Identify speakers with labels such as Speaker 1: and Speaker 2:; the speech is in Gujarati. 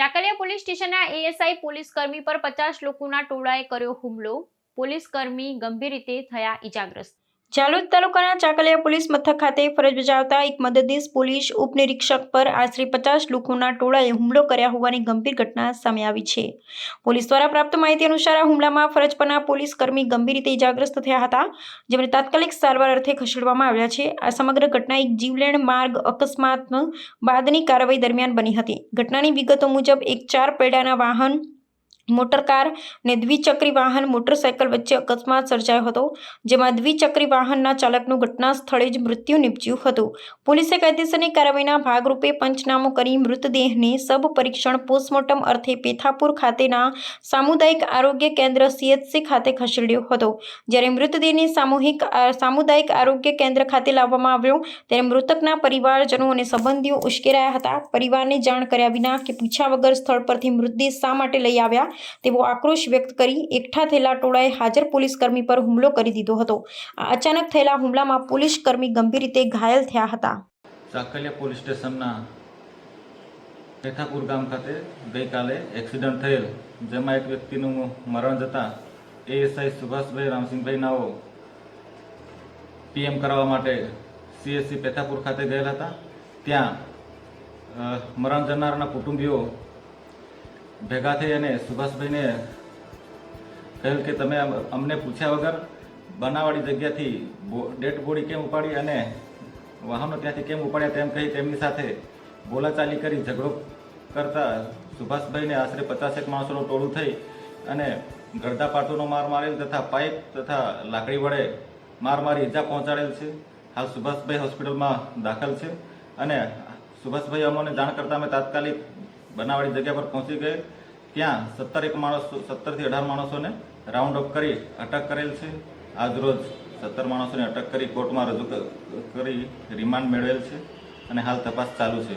Speaker 1: ચાકલિયા પોલીસ સ્ટેશનના એએસઆઈ પોલીસ કર્મી પર પચાસ લોકોના ટોળાએ કર્યો હુમલો. પોલીસ કર્મી ગંભીર રીતે થયા ઈજાગ્રસ્ત જાલોદ તાલુકાના ચાકલિયા પોલીસ મથક ખાતે ફરજ બજાવતા એક મદદનીશ પોલીસ ઉપનિરીક્ષક પર આશરે પચાસ લોકોના ટોળાએ હુમલો કર્યા હોવાની ગંભીર ઘટના સામે આવી છે. પોલીસ દ્વારા પ્રાપ્ત માહિતી અનુસાર આ હુમલામાં ફરજ પરના પોલીસ કર્મી ગંભીર રીતે ઇજાગ્રસ્ત થયા હતા, જેમને તાત્કાલિક સારવાર અર્થે ખસેડવામાં આવ્યા છે. આ સમગ્ર ઘટના એક જીવલેણ માર્ગ અકસ્માત બાદની કાર્યવાહી દરમિયાન બની હતી. ઘટનાની વિગતો મુજબ, એક ચાર પૈડાના વાહન મોટર કાર અને દ્વિચક્રી વાહન મોટરસાયકલ વચ્ચે અકસ્માત સર્જાયો હતો, જેમાં દ્વિચક્રી વાહનના ચાલકનું ઘટના સ્થળે જ મૃત્યુ નીપજ્યું હતું. પોલીસે કાયદેસરની કાર્યવાહીના ભાગરૂપે પંચનામું કરી મૃતદેહને સબ પરીક્ષણ પોસ્ટમોર્ટમ અર્થે પેથાપુર ખાતેના સામુદાયિક આરોગ્ય કેન્દ્ર સીએચસી ખાતે ખસેડ્યો હતો. જ્યારે મૃતદેહને સામૂહિક સામુદાયિક આરોગ્ય કેન્દ્ર ખાતે લાવવામાં આવ્યો, ત્યારે મૃતકના પરિવારજનો અને સંબંધીઓ ઉશ્કેરાયા હતા. પરિવારને જાણ કર્યા વિના કે પૂછ્યા વગર સ્થળ પરથી મૃતદેહ શા માટે લઈ આવ્યા? તેવો આક્રોશ વ્યક્ત કરી એકઠા થયેલા ટોળાએ હાજર પોલીસ કર્મી પર હુમલો કરી દીધો હતો. આ અચાનક થયેલા હુમલામાં પોલીસ કર્મી ગંભીર રીતે ઘાયલ થયા હતા.
Speaker 2: સાકલિયા પોલીસ સ્ટેશનના પેથાપુર ગામ ખાતે ગઈકાલે એક્સિડન્ટ થયેલ, જેમાં એક વ્યક્તિનું મરણ જતાં એએસઆઈ સુભાષભાઈ રામસિંહભાઈ નાઓ પીએમ કરાવવા માટે સીએસસી પેથાપુર ખાતે ગયેલા હતા. ત્યાં મરણ જનારના કુટુંબીઓ ભેગા થઈ અને સુભાષભાઈને કહ્યું કે તમે અમને પૂછ્યા વગર બનાવાળી જગ્યાથી ડેડ બોડી કેમ ઉપાડી અને વાહનો ત્યાંથી કેમ ઉપાડ્યા તેમ કહી તેમની સાથે બોલાચાલી કરી ઝઘડો કરતા સુભાષભાઈને આશરે પચાસેક માણસોનું ટોળું થઈ અને ગળદા પાટોનો માર મારેલ તથા પાઇપ તથા લાકડી વડે માર મારી ઈજા પહોંચાડેલ છે. હાલ સુભાષભાઈ હોસ્પિટલમાં દાખલ છે અને સુભાષભાઈ અમને જાણ કરતા અમે તાત્કાલિક બનાવાળી જગ્યા પર પહોંચી ગયે ત્યાં સત્તર એક માણસો, સત્તરથી અઢાર માણસોને રાઉન્ડ અપ કરી અટક કરેલ છે. આજરોજ સત્તર માણસોને અટક કરી કોર્ટમાં રજૂ કરી રિમાન્ડ મેળવેલ છે અને હાલ તપાસ ચાલુ છે.